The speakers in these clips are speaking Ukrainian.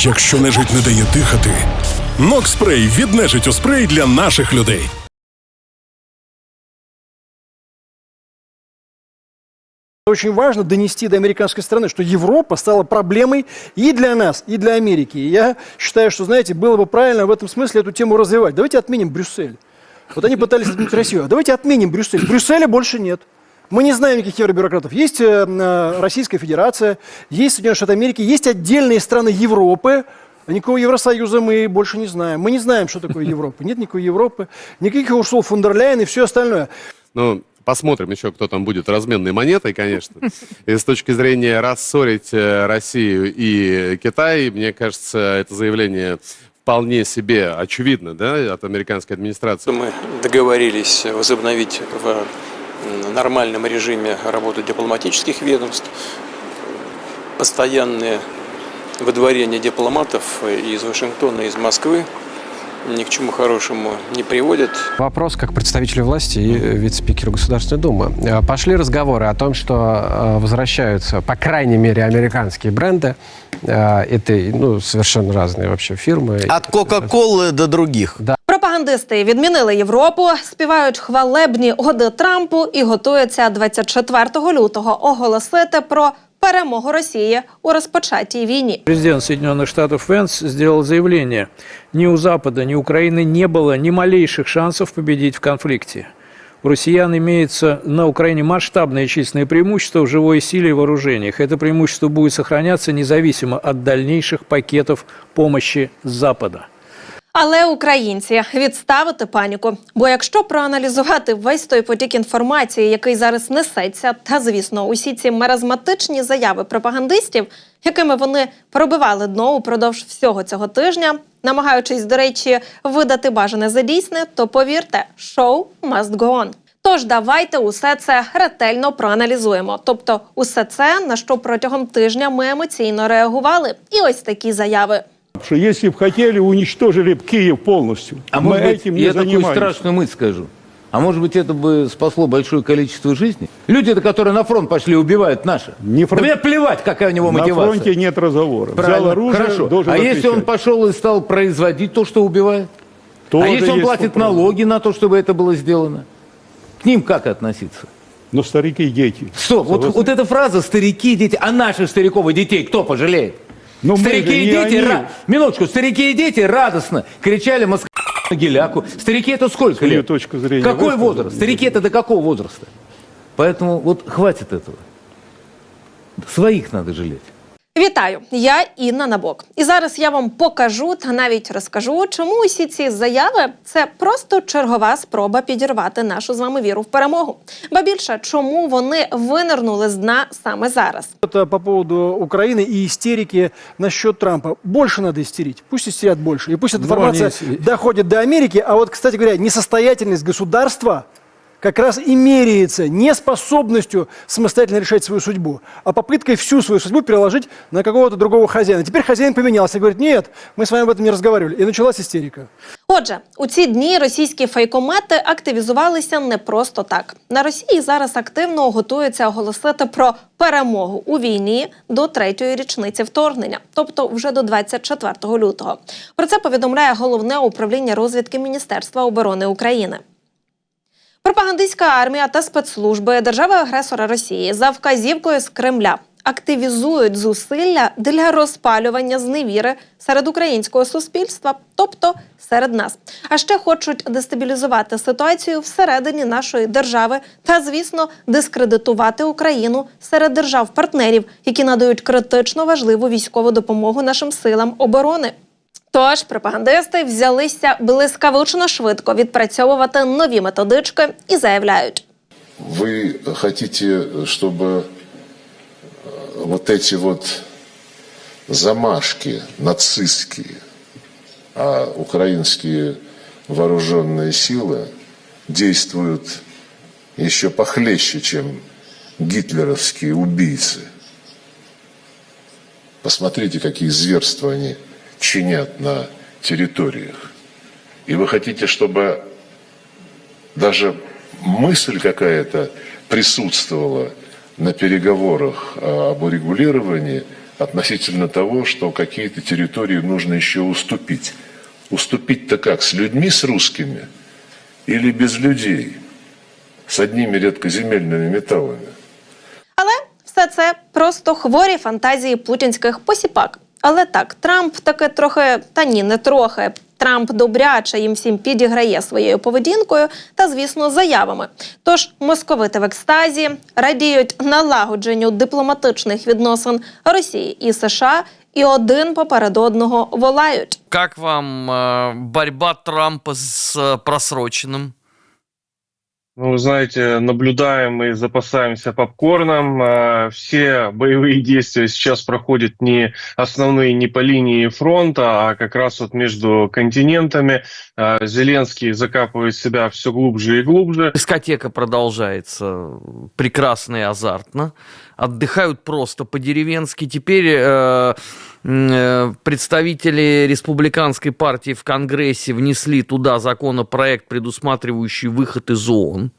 Якщо нежить не дає дихати, Нокспрей від нежиттю спрей для наших людей. Очень важно донести до американской стороны, что Европа стала проблемой и для нас, и для Америки. И я считаю, что, знаете, было бы правильно в этом смысле эту тему развивать. Давайте отменим Брюссель. Вот они пытались отменить Россию. А давайте отменим Брюссель. Брюсселя больше нет. Мы не знаем никаких евробюрократов. Есть э, э, Российская Федерация, есть Соединенные Штаты Америки, есть отдельные страны Европы. А Никакого Евросоюза мы больше не знаем. Мы не знаем, что такое Европа. Нет никакой Европы, никаких Урсул фон дер Ляйен и все остальное. Ну, посмотрим еще, кто там будет разменной монетой, конечно. И с точки зрения рассорить э, Россию и Китай, мне кажется, это заявление вполне себе очевидно, да, от американской администрации. Мы договорились возобновить в нормальном режиме работу дипломатических ведомств. Постоянное выдворение дипломатов из Вашингтона, из Москвы ни к чему хорошему не приводит. Вопрос как представителю власти и вице-спикеру Государственной Думы. Э, Пошли разговоры о том, что э, возвращаются, по крайней мере, американские бренды. Это ну, совершенно разные вообще фирмы. От Кока-Колы до других. Пропагандисти відмінили Європу, співають хвалебні оди Трампу і готуються 24 лютого оголосити про перемогу Росії у розпочатій війні. Президент Соединенных Штатов Венс сделал заявление. Ни у Запада, ни у Украины не было ни малейших шансов победить в конфликте. У россиян имеется на Украине масштабное численное преимущество в живой силе и вооружениях. Это преимущество будет сохраняться независимо от дальнейших пакетов помощи с Запада. Але українці відставити паніку. Бо якщо проаналізувати весь той потік інформації, який зараз несеться, та звісно, усі ці маразматичні заяви пропагандистів, якими вони пробивали дно упродовж всього цього тижня, намагаючись, до речі, видати бажане за дійсне, то повірте, шоу must go on. Тож давайте усе це ретельно проаналізуємо. Тобто, усе це на що протягом тижня ми емоційно реагували. І ось такі заяви. Что если бы хотели, уничтожили бы Киев полностью. А Мы может быть, этим не я такую занимаемся. страшную мысль скажу. А может быть, это бы спасло большое количество жизней? Люди, которые на фронт пошли, убивают наши. Не фронт- Да мне плевать, какая у него На мотивация. фронте нет разговора. Взял Правильно, оружие, хорошо. должен а если он отвечать. пошел и стал производить то, что убивает? Тоже а если он платит вопрос. налоги на то, чтобы это было сделано? К ним как относиться? Но старики и дети. Стоп, вот, вот эта фраза «старики и дети», а наших стариков и детей кто пожалеет? Ну, мы старики и дети, они. ра- минуточку, старики и дети радостно кричали Москва на геляку. Старики это сколько Свою лет? точку зрения Какой возраст? Старики это до какого возраста? Поэтому вот хватит этого. Своих надо жалеть. Вітаю, я Інна Набок. І зараз я вам покажу та навіть розкажу, чому усі ці заяви це просто чергова спроба підірвати нашу з вами віру в перемогу. Ба більше, чому вони винирнули з дна саме зараз. Это по поводу Украины и истерики насчет Трампа. Больше надо истерить. Пусть истерят больше. И пусть эта Ну, информация они- доходит до Америки. А вот, кстати говоря, несостоятельность государства как раз и меряется неспособностью самостоятельно решать свою судьбу, а попыткой всю свою судьбу переложить на какого-то другого хозяина. Теперь хозяин поменялся и говорит, нет, мы с вами об этом не разговаривали. И началась истерика. Отже, у ці дні російські фейкомети активізувалися не просто так. На Росії зараз активно готуються оголосити про перемогу у війні до третьої річниці вторгнення, тобто вже до 24 лютого. Про це повідомляє головне управління розвідки Міністерства оборони України. Пропагандистська армія та спецслужби держави-агресора Росії за вказівкою з Кремля активізують зусилля для розпалювання зневіри серед українського суспільства, тобто серед нас. А ще хочуть дестабілізувати ситуацію всередині нашої держави та, звісно, дискредитувати Україну серед держав-партнерів, які надають критично важливу військову допомогу нашим силам оборони. Тож пропагандисти взялися блискавично швидко відпрацьовувати нові методички і заявляють. Вы хотите, чтобы э, вот эти вот замашки нацистские, а украинские вооруженные силы действуют еще похлеще, чем гитлеровские убийцы. Посмотрите, какие зверства они чинят на территориях. И вы хотите, чтобы даже мысль какая-то присутствовала на переговорах а, об урегулировании относительно того, что какие-то территории нужно еще уступить. Уступить-то как, с людьми, с русскими или без людей, с одними редкоземельными металлами? Але все це просто хворі фантазії путінських посіпак. Але так, Трамп таки трохи, та ні, не трохи. Трамп добряче їм всім підіграє своєю поведінкою та, звісно, заявами. Тож московити в екстазі радіють налагодженню дипломатичних відносин Росії і США, і один поперед одного волають. Как вам э, борьба Трампа с э, просроченным? Ну, знаете, наблюдаем и запасаемся попкорном. Э, Все боевые действия сейчас проходят не основные не по линии фронта, а как раз вот между континентами. Э, Зеленский закапывает себя все глубже и глубже. Дискотека продолжается прекрасно и азартно. Отдыхают просто по-деревенски. Теперь э, представители республиканской партии в Конгрессе внесли туда законопроект, предусматривающий выход из ООН.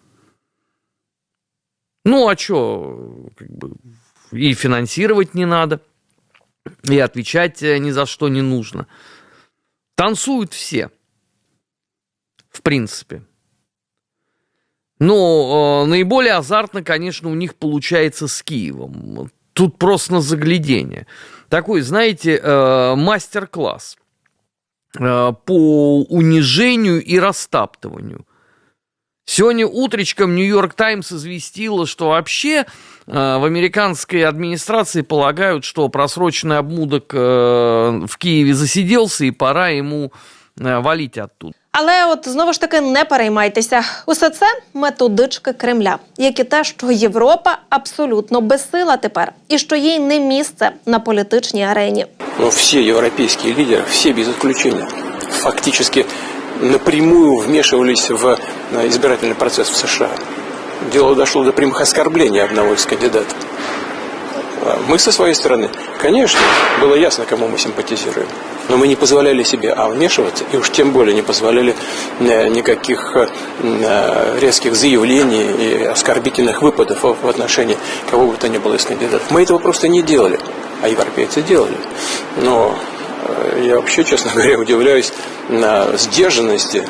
Ну, а что, как бы, и финансировать не надо, и отвечать э, ни за что не нужно. Танцуют все, в принципе. Но э, наиболее азартно, конечно, у них получается с Киевом. Тут просто на заглядение. Такой, знаете, э, мастер-класс э, по унижению и растаптыванию. Сегодня утречком Нью-Йорк Таймс известила, что вообще э, в американской администрации полагают, что просроченный обмудок э, в Киеве засиделся и пора ему э, валить оттуда. Але от знову ж таки не переймайтеся. Усе це методички Кремля, як і те, що Європа абсолютно безсила тепер, і що їй не місце на політичній арені. Но все европейские лидеры, все без исключения, фактически напрямую вмешивались в э, избирательный процесс в США. Дело дошло до прямых оскорблений одного из кандидатов. А Мы со своей стороны, конечно, было ясно, кому мы симпатизируем. Но мы не позволяли себе а вмешиваться, и уж тем более не позволяли э, никаких э, э, резких заявлений и оскорбительных выпадов в отношении кого бы то ни было из кандидатов. Мы этого просто не делали, а европейцы делали. Но я вообще, честно говоря, удивляюсь на сдержанности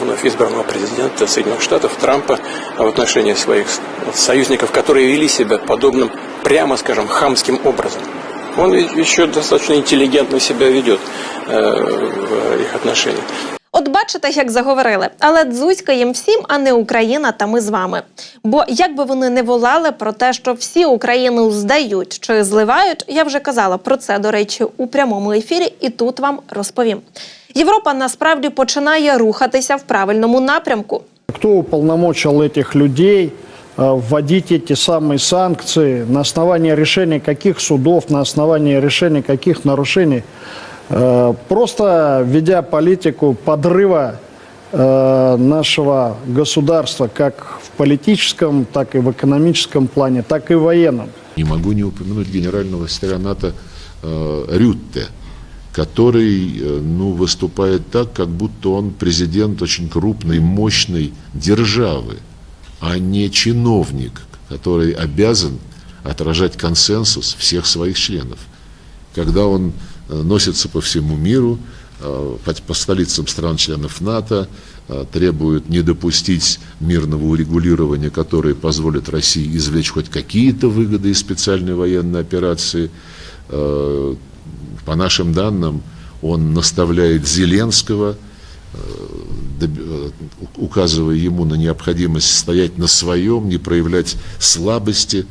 вновь избранного президента Соединенных Штатов Трампа в отношении своих союзников, которые вели себя подобным, прямо скажем, хамским образом. Он ведь еще достаточно интеллигентно себя ведет э, в их отношениях. От бачите, як заговорили, але дзузька їм всім, а не Україна та ми з вами. Бо як би вони не волали про те, що всі Україну здають чи зливають, я вже казала про це, до речі, у прямому ефірі, і тут вам розповім. Європа насправді починає рухатися в правильному напрямку. Кто уполномочил этих людей э, Вводить эти самые санкции, на основании решения каких судов, на основании решения каких нарушений, Э, просто ведя политику подрыва э, нашего государства как в политическом, так и в экономическом плане, так и в военном. Не могу не упомянуть генерального секретаря НАТО э, Рютте, который э, ну, выступает так, как будто он президент очень крупной, мощной державы, а не чиновник, который обязан отражать консенсус всех своих членов. Когда он э, носится по всему миру, э, по, столицам стран-членов НАТО, э, требует не допустить мирного урегулирования, которое позволит России извлечь хоть какие-то выгоды из специальной военной операции. По нашим данным, он наставляет Зеленского, указывая ему на необходимость стоять на своем, не проявлять слабости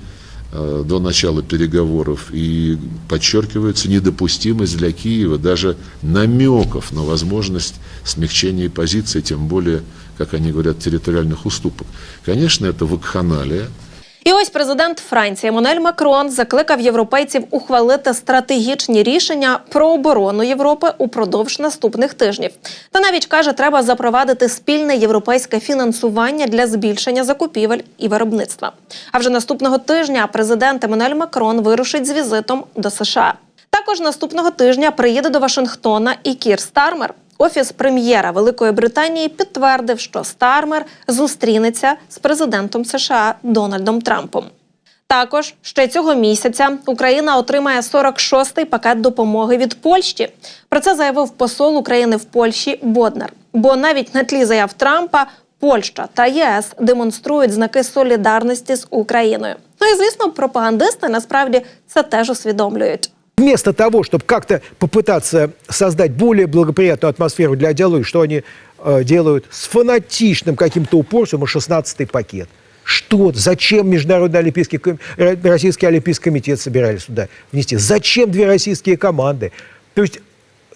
э, до начала переговоров. И подчеркивается недопустимость для Киева даже намеков на возможность смягчения позиции, тем более, как они говорят, территориальных уступок. Конечно, это вакханалия, І ось президент Франції Еммануель Макрон закликав європейців ухвалити стратегічні рішення про оборону Європи упродовж наступних тижнів. Та навіть каже, треба запровадити спільне європейське фінансування для збільшення закупівель і виробництва. А вже наступного тижня президент Еммануель Макрон вирушить з візитом до США. Також наступного тижня приїде до Вашингтона і Кір Стармер. Офіс прем'єра Великої Британії підтвердив, що Стармер зустрінеться з президентом США Дональдом Трампом. Також ще цього місяця Україна отримає 46-й пакет допомоги від Польщі. Про це заявив посол України в Польщі Боднар. Бо навіть на тлі заяв Трампа Польща та ЄС демонструють знаки солідарності з Україною. Ну і звісно, пропагандисти насправді це теж усвідомлюють. Вместо того, чтобы как-то попытаться создать более благоприятную атмосферу для диалога, что они э, делают с фанатичным каким-то упорством и 16-й пакет. Что? Зачем Международный Олимпийский, э, Российский Олимпийский комитет собирались сюда внести? Зачем две российские команды? То есть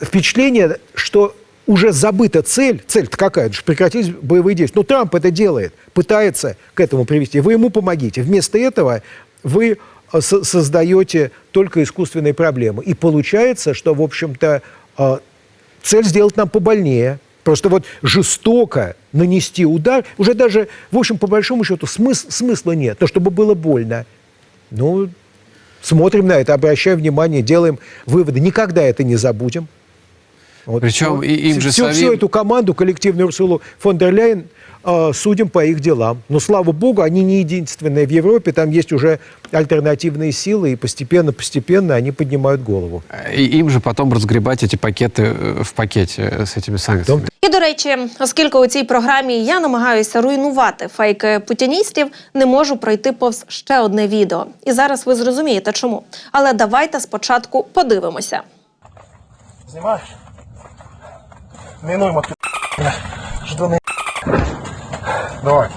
впечатление, что уже забыта цель. Цель-то какая? Что прекратить боевые действия. Ну, Трамп это делает, пытается к этому привести. Вы ему помогите. Вместо этого вы создаете только искусственные проблемы. И получается, что, в общем-то, э, цель сделать нам побольнее. Просто вот жестоко нанести удар, уже даже, в общем, по большому счету, смыс- смысла нет. Но чтобы было больно. Ну, смотрим на это, обращаем внимание, делаем выводы. Никогда это не забудем. Вот Причем и им же всю, самим- всю эту команду, коллективную Урсулу фон дер Ляйен, э, судим по их делам. Но, слава богу, они не единственные в Европе. Там есть уже альтернативные силы, и постепенно-постепенно они поднимают голову. И им же потом разгребать эти пакеты э, в пакете э, с этими санкциями. І до речі, оскільки у цій програмі я намагаюся руйнувати фейки путіністів, не можу пройти повз ще одне відео. І зараз ви зрозумієте, чому. Але давайте спочатку подивимося. Знімаєш? Минуємо ти. Давай.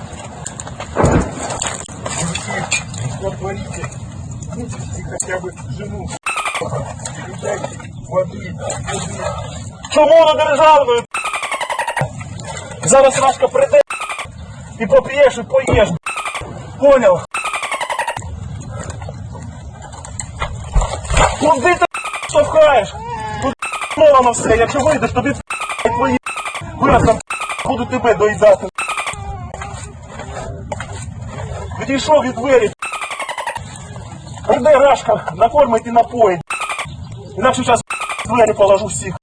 Отворите. хотя бы жену. Людей, води, Чому на державною? Зараз Рашка прийде і поп'єш, і поїш. Поняв? Куди ти штовхаєш? Тут мовано все, якщо вийдеш, тобі твої вираз там буду тебе доїдати. Відійшов від двері. Прийде Рашка, накормить і напоїть. Інакше зараз двері положу всіх.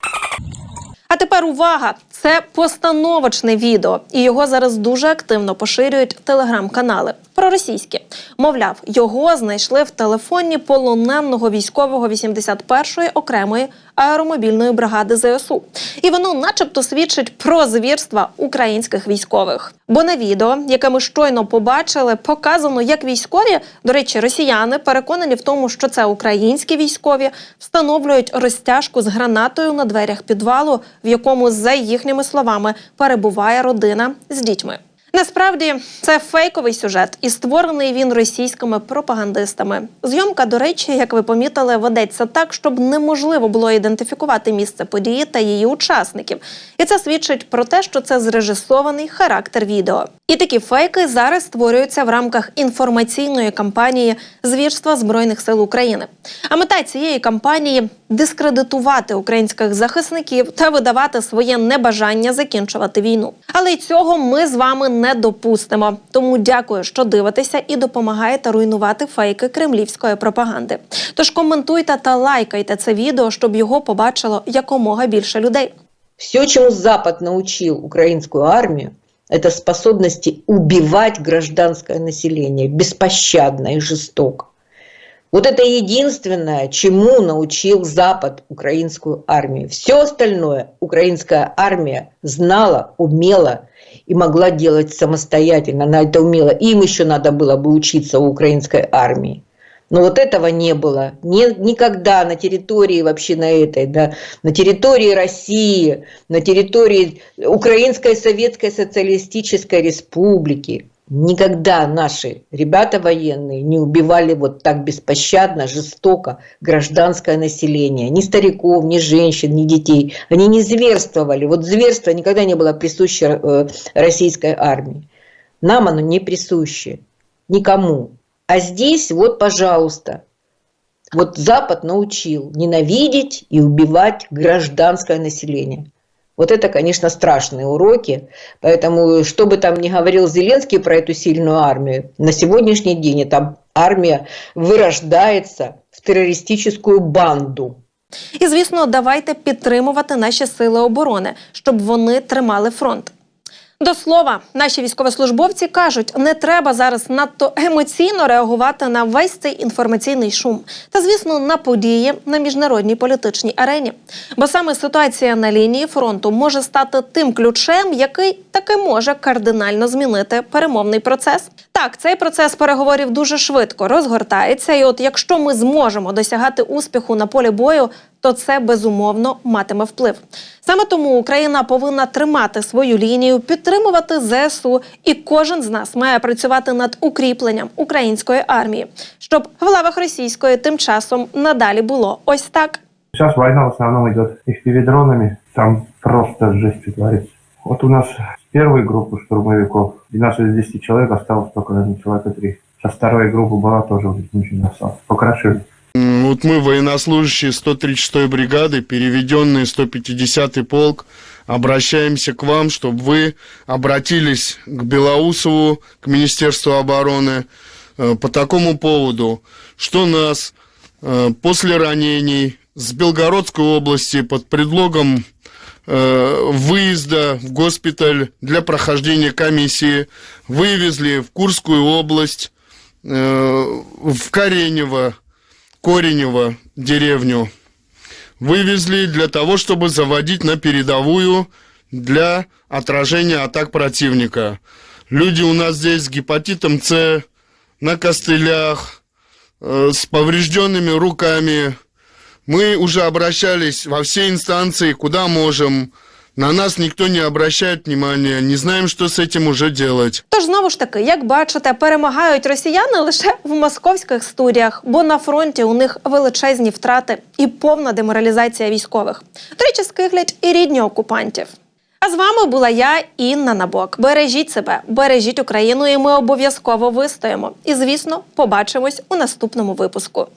А тепер увага! Це постановочне відео, і його зараз дуже активно поширюють телеграм-канали проросійські. Мовляв, його знайшли в телефоні полоненого військового 81-ї окремої аеромобільної бригади ЗСУ. І воно, начебто, свідчить про звірства українських військових. Бо на відео, яке ми щойно побачили, показано, як військові, до речі, росіяни переконані в тому, що це українські військові, встановлюють розтяжку з гранатою на дверях підвалу, в якому, за їхніми словами, перебуває родина з дітьми. Насправді це фейковий сюжет, і створений він російськими пропагандистами. Зйомка, до речі, як ви помітили, ведеться так, щоб неможливо було ідентифікувати місце події та її учасників. І це свідчить про те, що це зрежисований характер відео. І такі фейки зараз створюються в рамках інформаційної кампанії звірства Збройних сил України. А мета цієї кампанії дискредитувати українських захисників та видавати своє небажання закінчувати війну. Але й цього ми з вами не допустимо. Тому дякую, що дивитеся і допомагаєте руйнувати фейки кремлівської пропаганди. Тож коментуйте та лайкайте це відео, щоб його побачило якомога більше людей. Все, чему Запад научил украинскую армию, это способности убивать гражданское население беспощадно и жестоко. Вот это единственное, чему научил Запад украинскую армию. Все остальное украинская армия знала, умела и могла делать самостоятельно. Она это умела. Им еще надо было бы учиться у украинской армии. Но вот этого не было. Не, никогда на территории вообще на этой, да, на территории России, на территории Украинской Советской Социалистической Республики никогда наши ребята военные не убивали вот так беспощадно, жестоко гражданское население. Ни стариков, ни женщин, ни детей. Они не зверствовали. Вот зверство никогда не было присуще э, российской армии. Нам оно не присуще. Никому. А здесь вот, пожалуйста, вот Запад научил ненавидеть и убивать гражданское население. Вот это, конечно, страшные уроки. Поэтому, что бы там ни говорил Зеленский про эту сильную армию, на сегодняшний день эта армия вырождается в террористическую банду. І звісно, давайте підтримувати наші сили оборони, щоб вони тримали фронт. До слова, наші військовослужбовці кажуть, не треба зараз надто емоційно реагувати на весь цей інформаційний шум та, звісно, на події на міжнародній політичній арені. Бо саме ситуація на лінії фронту може стати тим ключем, який таки може кардинально змінити перемовний процес. Так, цей процес переговорів дуже швидко розгортається, і от якщо ми зможемо досягати успіху на полі бою, то це безумовно матиме вплив. Саме тому Україна повинна тримати свою лінію, підтримувати ЗСУ, і кожен з нас має працювати над укріпленням української армії, щоб в лавах російської тим часом надалі було ось так. Сейчас война в основном идет FPV-дронами, там просто жесть творится. Вот у нас с первой группы штурмовиков 12 из 10 человек осталось только, наверное, человека 3. Со второй группы была тоже уже ничего не осталось. Покрошили. Вот мы, военнослужащие 136-й бригады, переведенные 150-й полк, обращаемся к вам, чтобы вы обратились к Белоусову, к Министерству обороны э, по такому поводу, что нас э, после ранений с Белгородской области под предлогом э, выезда в госпиталь для прохождения комиссии вывезли в Курскую область, в Каренево, Коренево деревню. Вывезли для того, чтобы заводить на передовую для отражения атак противника. Люди у нас здесь с гепатитом С, на костылях, э, с поврежденными руками. Мы уже обращались во все инстанции, куда можем. На нас никто не обращает внимания, не знаем, что с этим уже делать. Тож знову ж таки, як бачите, перемагають росіяни лише в московських студіях, бо на фронті у них величезні втрати і повна деморалізація військових. До речі, скиглять і рідні окупантів. А з вами була я, Інна Набок. Бережіть себе, бережіть Україну, і ми обов'язково вистоїмо. І звісно, побачимось у наступному випуску.